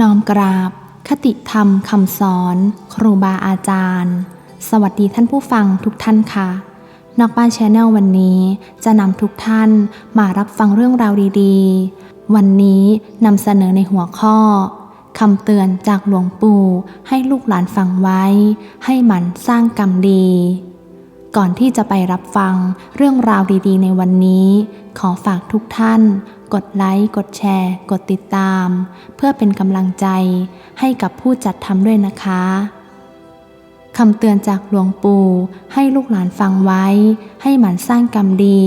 น้อมกราบ คติธรรมคำสอน ครูบาอาจารย์ สวัสดีท่านผู้ฟังทุกท่านค่ะ นอกบ้านแชนแนลวันนี้จะนำทุกท่านมารับฟังเรื่องราวดีๆ วันนี้นำเสนอในหัวข้อคำเตือนจากหลวงปู่ให้ลูกหลานฟังไว้ ให้หมันสร้างกรรมดี ก่อนที่จะไปรับฟังเรื่องราวดีๆ ในวันนี้ ขอฝากทุกท่าน กดไลค์ กดแชร์ กดติดตาม เพื่อเป็นกำลังใจให้กับผู้จัดทำด้วยนะคะคำเตือนจากหลวงปู่ให้ลูกหลานฟังไว้ ให้หมั่นสร้างกรรมดี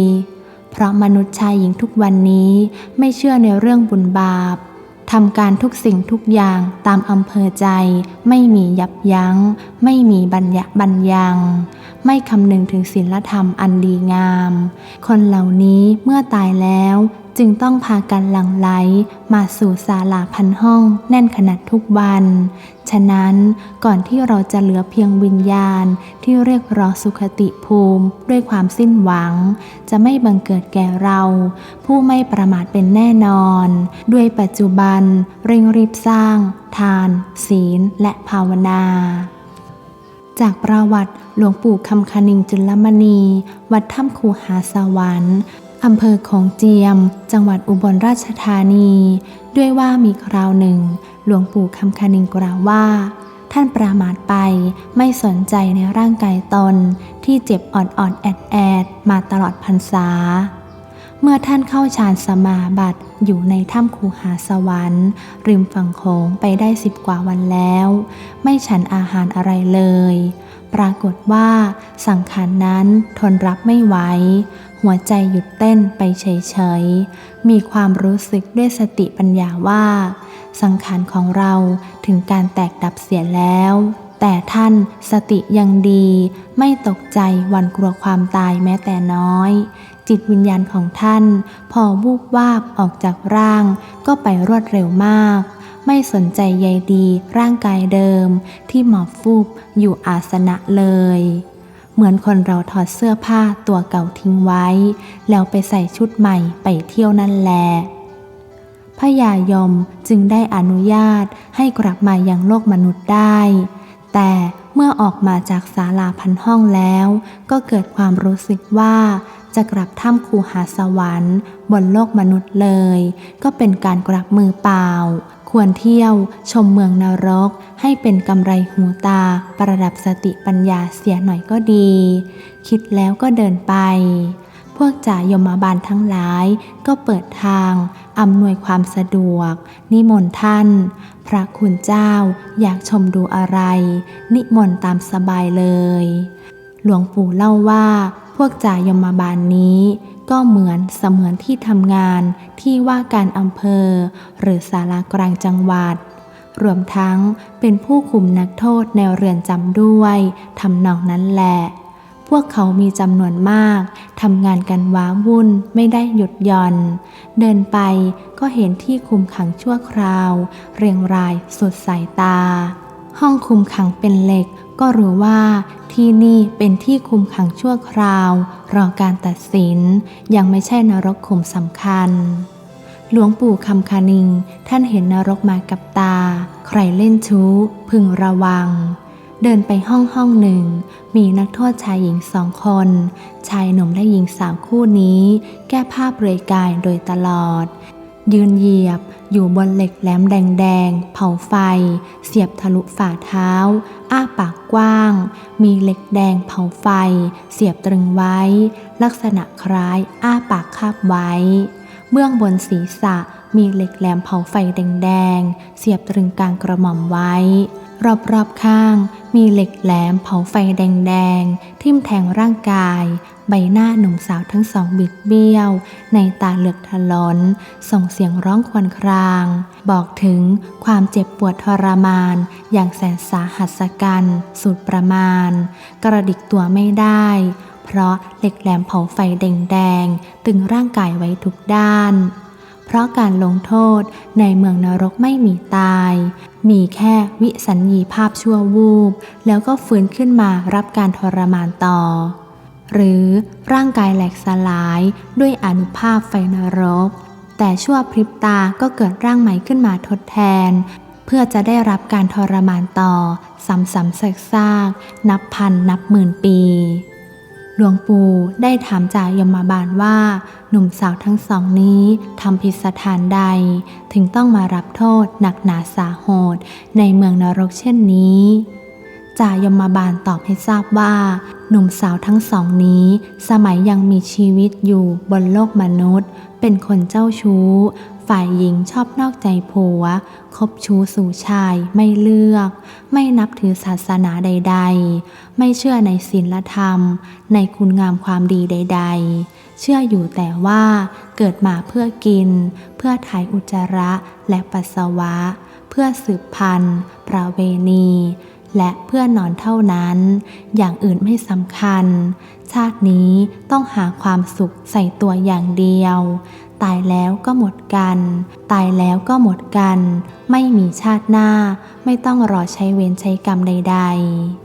เพราะมนุษย์ชายหญิงทุกวันนี้ไม่เชื่อในเรื่องบุญบาปทำการทุกสิ่งทุกอย่างตามอำเภอใจ ไม่มียับยัง้ง ไม่มีบัญญัติบัญญัง ไม่คำนึงถึงศีลธรรมอันดีงาม คนเหล่านี้เมื่อตายแล้วจึงต้องพากันหลั่งไหลมาสู่ศาลาพันห้องแน่นขนาดทุกวัน ฉะนั้นก่อนที่เราจะเหลือเพียงวิญญาณที่เรียกร้องสุขติภูมิด้วยความสิ้นหวัง จะไม่บังเกิดแก่เรา ผู้ไม่ประมาทเป็นแน่นอน ด้วยปัจจุบันเร่งรีบสร้าง ทาน ศีล และภาวนา จากประวัติหลวงปู่คำคณิงจุลมณี วัดถ้ำคูหาสวรรค์อำเภอของเจียม จังหวัดอุบลราชธานี ด้วยว่ามีคราวหนึ่ง หลวงปู่คำคณิงกล่าวว่า ท่านประมาทไปไม่สนใจในร่างกายตน ที่เจ็บอ่อนๆแอดแอดๆมาตลอดพรรษา เมื่อท่านเข้าฌานสมาบัติอยู่ในถ้ำคูหาสวรรค์ ริมฝั่งโขงไปได้สิบกว่าวันแล้ว ไม่ฉันอาหารอะไรเลย ปรากฏว่าสังขารนนั้นทนรับไม่ไหวหัวใจหยุดเต้นไปเฉยๆ มีความรู้สึกด้วยสติปัญญาว่า สังขารของเราถึงการแตกดับเสียแล้วแต่ท่านสติยังดี ไม่ตกใจหวันกลัวความตายแม้แต่น้อย จิตวิญญาณของท่าน พอวูบวาบออกจากร่าง ก็ไปรวดเร็วมาก ไม่สนใจใยดีร่างกายเดิม ที่หมอบฟูบอยู่อาสนะเลย เหมือนคนเราถอดเสื้อผ้าตัวเก่าทิ้งไว้ แล้วไปใส่ชุดใหม่ไปเที่ยวนั่นแหละพญายมจึงได้อนุญาตให้กลับมายังโลกมนุษย์ได้ แต่เมื่อออกมาจากศาลาพันห้องแล้ว ก็เกิดความรู้สึกว่า จะกลับถ้ำคูหาสวรรค์ บนโลกมนุษย์เลย ก็เป็นการกลับมือเปล่า ควรเที่ยวชมเมืองนรก ให้เป็นกำไรหูตา ประดับสติปัญญาเสียหน่อยก็ดี คิดแล้วก็เดินไป พวกจ่ายมบาลทั้งหลาย ก็เปิดทางอำนวยความสะดวก นิมนต์ท่าน พระคุณเจ้าอยากชมดูอะไร นิมนต์ตามสบายเลย หลวงปู่เล่าว่า พวกจ่ายมบาลนี้ ก็เหมือนเสมือนที่ทำงานที่ว่าการอำเภอ หรือศาลากลางจังหวัด รวมทั้งเป็นผู้คุมนักโทษในเรือนจำด้วยทำนองนั้นแหละพวกเขามีจำนวนมาก ทำงานกันว้าวุ่นไม่ได้หยุดหย่อน เดินไปก็เห็นที่คุมขังชั่วคราว เรียงรายสุดสายตา ห้องคุมขังเป็นเหล็ก ก็รู้ว่าที่นี่เป็นที่คุมขังชั่วคราว รอการตัดสิน ยังไม่ใช่นรกขุมสำคัญ หลวงปู่คำคานิง ท่านเห็นนรกมากับตา ใครเล่นชู้ พึงระวัง เดินไปห้องห้องหนึ่ง มีนักโทษชายหญิงสองคน ชายหนุ่มและหญิงสาวคู่นี้ แก้ผ้าเปลือยกายโดยตลอด ยืนเหยียบอยู่บนเหล็กแหลมแดงๆ เผาไฟ เสียบทะลุฝ่าเท้า อ้าปากกว้าง มีเหล็กแดงเผาไฟ เสียบตรึงไว้ ลักษณะคล้ายอ้าปากคาบไว้ เบื้องบนศีรษะมีเหล็กแหลมเผาไฟแดงๆ เสียบตรึงกลางกระหม่อมไว้ รอบๆข้าง มีเหล็กแหลมเผาไฟแดงๆ ทิ่มแทงร่างกาย ใบหน้าหนุ่มสาวทั้งสองบิดเบี้ยว ในตาเหลือกถลน ส่งเสียงร้องครวญคราง บอกถึงความเจ็บปวดทรมาน อย่างแสนสาหัสกันสุดประมาณ กระดิกตัวไม่ได้ เพราะเหล็กแหลมเผาไฟแดงๆ ตึงร่างกายไว้ทุกด้าน เพราะการลงโทษในเมืองนรกไม่มีตาย มีแค่วิสัญญีภาพชั่ววูบ แล้วก็ฟื้นขึ้นมารับการทรมานต่อ หรือร่างกายแหลกสลายด้วยอนุภาพไฟนรก แต่ชั่วพริบตาก็เกิดร่างใหม่ขึ้นมาทดแทน เพื่อจะได้รับการทรมานต่อซ้ำๆซากๆนับพันนับหมื่นปี หลวงปู่ได้ถามจากยมบาลว่า หนุ่มสาวทั้งสองนี้ทำผิดสถานใด ถึงต้องมารับโทษหนักหนาสาโหดในเมืองนรกเช่นนี้จ่ายมบาลตอบให้ทราบว่า หนุ่มสาวทั้งสองนี้ สมัยยังมีชีวิตอยู่บนโลกมนุษย์ เป็นคนเจ้าชู้ ฝ่ายหญิงชอบนอกใจผัว คบชู้สู่ชายไม่เลือก ไม่นับถือศาสนาใด ๆ ไม่เชื่อในศีลธรรม ในคุณงามความดีใด ๆ เชื่ออยู่แต่ว่าเกิดมาเพื่อกิน เพื่อถ่ายอุจจาระและปัสสาวะ เพื่อสืบพันธุ์ประเวณีและเพื่อนอนเท่านั้น อย่างอื่นไม่สำคัญ ชาตินี้ต้องหาความสุขใส่ตัวอย่างเดียว ตายแล้วก็หมดกัน ตายแล้วก็หมดกัน ไม่มีชาติหน้า ไม่ต้องรอใช้เวรใช้กรรมใด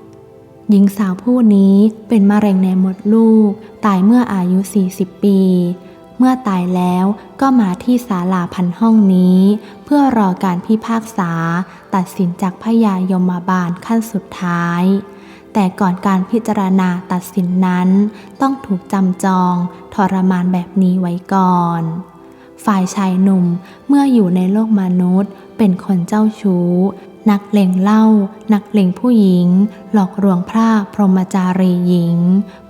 ๆ หญิงสาวผู้นี้เป็นมะเร็งในมดลูก ตายเมื่ออายุ 40 ปี เมื่อตายแล้วก็มาที่ศาลาพันห้องนี้ เพื่อรอการพิพากษา ตัดสินจากพยายมบาลขั้นสุดท้าย แต่ก่อนการพิจารณาตัดสินนั้น ต้องถูกจำจองทรมานแบบนี้ไว้ก่อน ฝ่ายชายหนุ่มเมื่ออยู่ในโลกมนุษย์ เป็นคนเจ้าชู้ นักเลงเหล้านักเลงผู้หญิง หลอกลวงพระพรหมจารีหญิง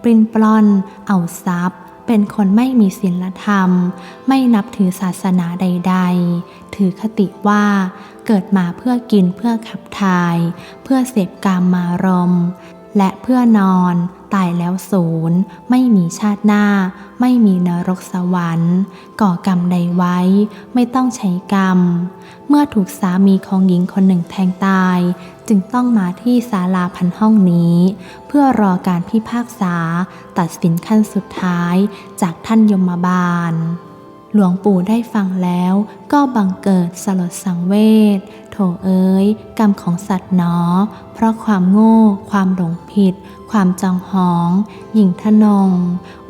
ปรินปล้อน เอาทรัพย์ เป็นคนไม่มีศีลธรรม ไม่นับถือศาสนาใด ๆ ถือคติว่าเกิดมาเพื่อกินเพื่อขับถ่าย เพื่อเสพกามมารม และเพื่อนอนตายแล้วศูนย์ไม่มีชาติหน้า ไม่มีนรกสวรรค์ ก่อกรรมใดไว้ ไม่ต้องใช้กรรม เมื่อถูกสามีของหญิงคนหนึ่งแทงตาย จึงต้องมาที่ศาลาพันห้องนี้ เพื่อรอการพิพากษาตัดสินขั้นสุดท้ายจากท่านยมบาล หลวงปู่ได้ฟังแล้วก็บังเกิดสลดสังเวชโถเอ้ย กรรมของสัตว์หนอ เพราะความโง่ ความหลงผิด ความจองหอง หยิ่งทะนง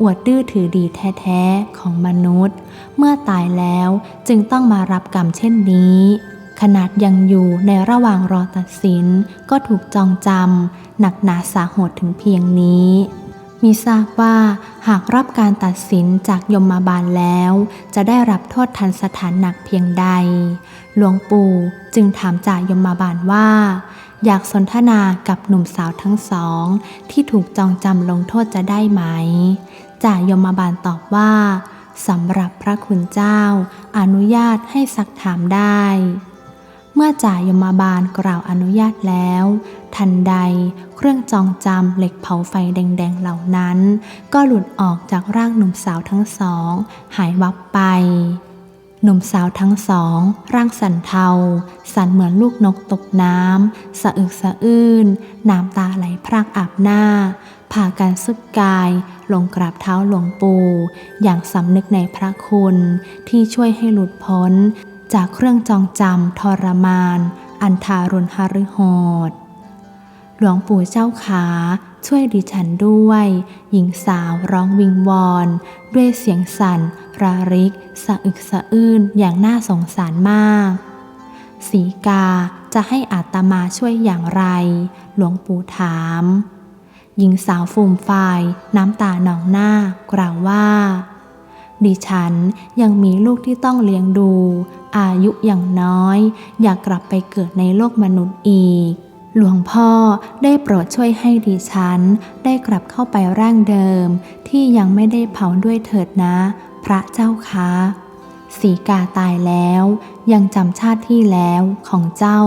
อวดดื้อถือดีแท้ๆของมนุษย์ เมื่อตายแล้วจึงต้องมารับกรรมเช่นนี้ ขนาดยังอยู่ในระหว่างรอตัดสิน ก็ถูกจองจำหนักหนาสาโหดถึงเพียงนี้ มีทราบว่าหากรับการตัดสินจากยมบาลแล้ว จะได้รับโทษทันสถานหนักเพียงใด หลวงปู่จึงถามจ่ายมบาลว่า อยากสนทนากับหนุ่มสาวทั้งสอง ที่ถูกจองจำลงโทษจะได้ไหมจ่ายมบาลตอบว่าสำหรับพระคุณเจ้า อนุญาตให้ซักถามได้ เมื่อจ่ายมบาลกล่าวอนุญาตแล้ว ทันใดเครื่องจองจำเหล็กเผาไฟแดงๆเหล่านั้น ก็หลุดออกจากร่างหนุ่มสาวทั้งสอง หายวับไป หนุ่มสาวทั้งสอง ร่างสั่นเทา สั่นเหมือนลูกนกตกน้ำสะอึกสะอื้นน้ำตาไหลพรากอาบหน้าพากันสุดกายลงกราบเท้าหลวงปู่อย่างสำนึกในพระคุณที่ช่วยให้หลุดพ้น จากเครื่องจองจำทรมาน อันทารุณหฤโหดหลวงปู่เจ้าขาช่วยดิฉันด้วย หญิงสาวร้องวิงวอน ด้วยเสียงสั่นระริก สะอึกสะอื้นอย่างน่าสงสารมากสีกาจะให้อาตมาช่วยอย่างไร หลวงปู่ถาม หญิงสาวฟูมฟายน้ำตาหนองหน้ากล่าวว่า ดิฉันยังมีลูกที่ต้องเลี้ยงดู อายุอย่างน้อย อยากกลับไปเกิดในโลกมนุษย์อีก หลวงพ่อได้โปรดช่วยให้ดิฉัน ได้กลับเข้าไปร่างเดิม ที่ยังไม่ได้เผาด้วยเถิดนะ พระเจ้าคะสีกาตายแล้ว ยังจำชาติที่แล้วของเจ้า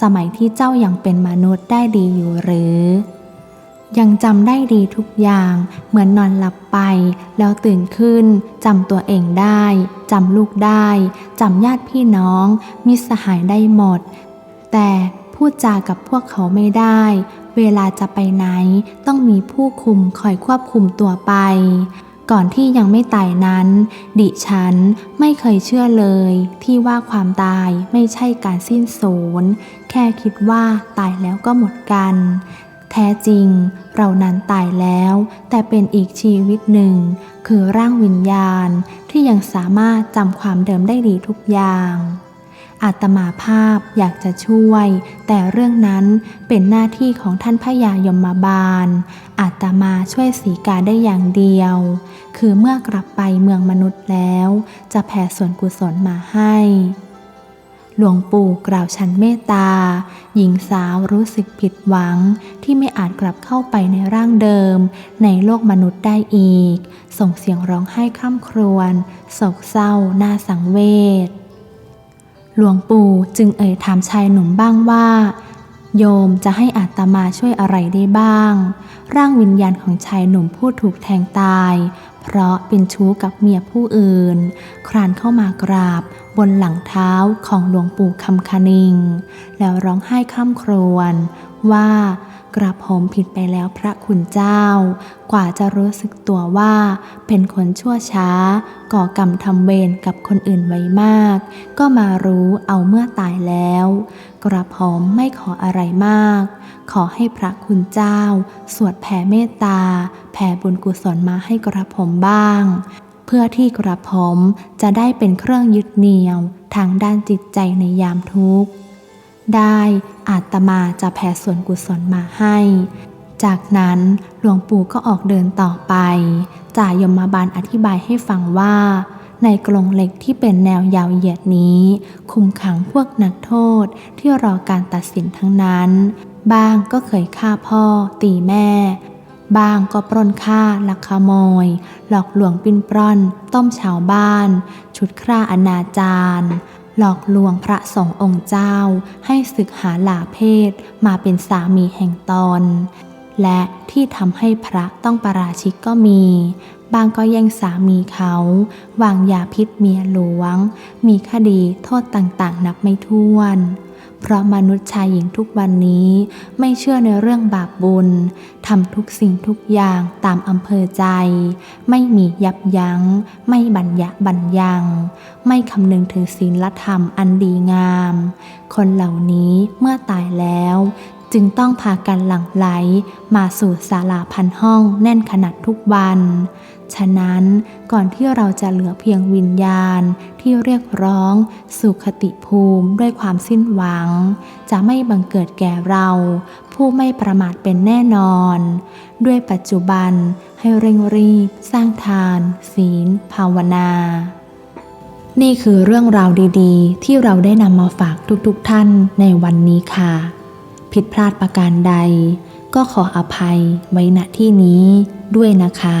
สมัยที่เจ้ายังเป็นมนุษย์ได้ดีอยู่หรือ ยังจำได้ดีทุกอย่าง เหมือนนอนหลับไป แล้วตื่นขึ้นจำตัวเองได้จำลูกได้จำญาติพี่น้อง มิสหายได้หมด แต่พูดจากับพวกเขาไม่ได้ เวลาจะไปไหนต้องมีผู้คุมคอยควบคุมตัวไป ก่อนที่ยังไม่ตายนั้น ดิฉันไม่เคยเชื่อเลย ที่ว่าความตายไม่ใช่การสิ้นสูญแค่คิดว่าตายแล้วก็หมดกัน แท้จริง เรานั้นตายแล้ว แต่เป็นอีกชีวิตหนึ่ง คือร่างวิญญาณที่ยังสามารถจำความเดิมได้ดีทุกอย่างอาตมาภาพอยากจะช่วย แต่เรื่องนั้นเป็นหน้าที่ของท่านพญายมบาล อาตมาช่วยสีกาได้อย่างเดียว คือเมื่อกลับไปเมืองมนุษย์แล้ว จะแผ่ส่วนกุศลมาให้ หลวงปู่กล่าวชันเมตตา หญิงสาวรู้สึกผิดหวังที่ไม่อาจกลับเข้าไปในร่างเดิม ในโลกมนุษย์ได้อีก ส่งเสียงร้องไห้คร่ำครวญโศกเศร้าน่าสังเวชหลวงปู่จึงเอ่ยถามชายหนุ่มบ้างว่า โยมจะให้อาตมาช่วยอะไรได้บ้าง ร่างวิญญาณของชายหนุ่มผู้ถูกแทงตาย เพราะเป็นชู้กับเมียผู้อื่น ครานเข้ามากราบบนหลังเท้าของหลวงปู่คำคนิง แล้วร้องไห้ข้ามครวญว่า กระผมผิดไปแล้วพระคุณเจ้า กว่าจะรู้สึกตัวว่าเป็นคนชั่วช้า ก่อกรรมทำเวรกับคนอื่นไว้มาก ก็มารู้เอาเมื่อตายแล้ว กระผมไม่ขออะไรมาก ขอให้พระคุณเจ้า สวดแผ่เมตตา แผ่บุญกุศลมาให้กระผมบ้าง เพื่อที่กระผมจะได้เป็นเครื่องยึดเหนี่ยว ทางด้านจิตใจในยามทุกข์ ได้อาตมาจะแผ่ส่วนกุศลมาให้ จากนั้นหลวงปู่ก็ออกเดินต่อไปจ่ายมาบาลอธิบายให้ฟังว่า ในกรงเหล็กที่เป็นแนวยาวเหยียดนี้ คุมขังพวกนักโทษที่รอการตัดสินทั้งนั้น บ้างก็เคยฆ่าพ่อ ตีแม่ บ้างก็ปล้นฆ่าลักขโมย หลอกลวงปิ้นปล้อน ต้มชาวบ้าน ชุดฆ่าอนาจาร หลอกลวงพระสงฆ์องค์เจ้า ให้ศึกหาหลาเพศมาเป็นสามีแห่งตน และที่ทำให้พระต้องประราชิกก็มี บางก็แย่งสามีเขา วางยาพิษเมียหลวง มีคดีโทษต่างๆ นับไม่ถ้วน เพราะมนุษย์ชายหญิงทุกวันนี้ไม่เชื่อในเรื่องบาปบุญทำทุกสิ่งทุกอย่างตามอำเภอใจ ไม่มียับยัง้ง ไม่บัญญัติบัญญัง ไม่คำนึงถึงศีลธรรมอันดีงาม คนเหล่านี้เมื่อตายแล้ว จึงต้องพากันหลั่งไหล มาสู่ศาลาพันห้องแน่นขนาดทุกวัน ฉะนั้นก่อนที่เราจะเหลือเพียงวิญญาณที่เรียกร้องสู่คติภูมิด้วยความสิ้นหวัง จะไม่บังเกิดแก่เรา ผู้ไม่ประมาทเป็นแน่นอน ด้วยปัจจุบันให้เร่งรีบ สร้างทาน ศีล ภาวนา นี่คือเรื่องราวดีๆ ที่เราได้นำมาฝากทุกๆทท่านในวันนี้ค่ะ ผิดพลาดประการใดก็ขออภัยไว้ณที่นี้ด้วยนะคะ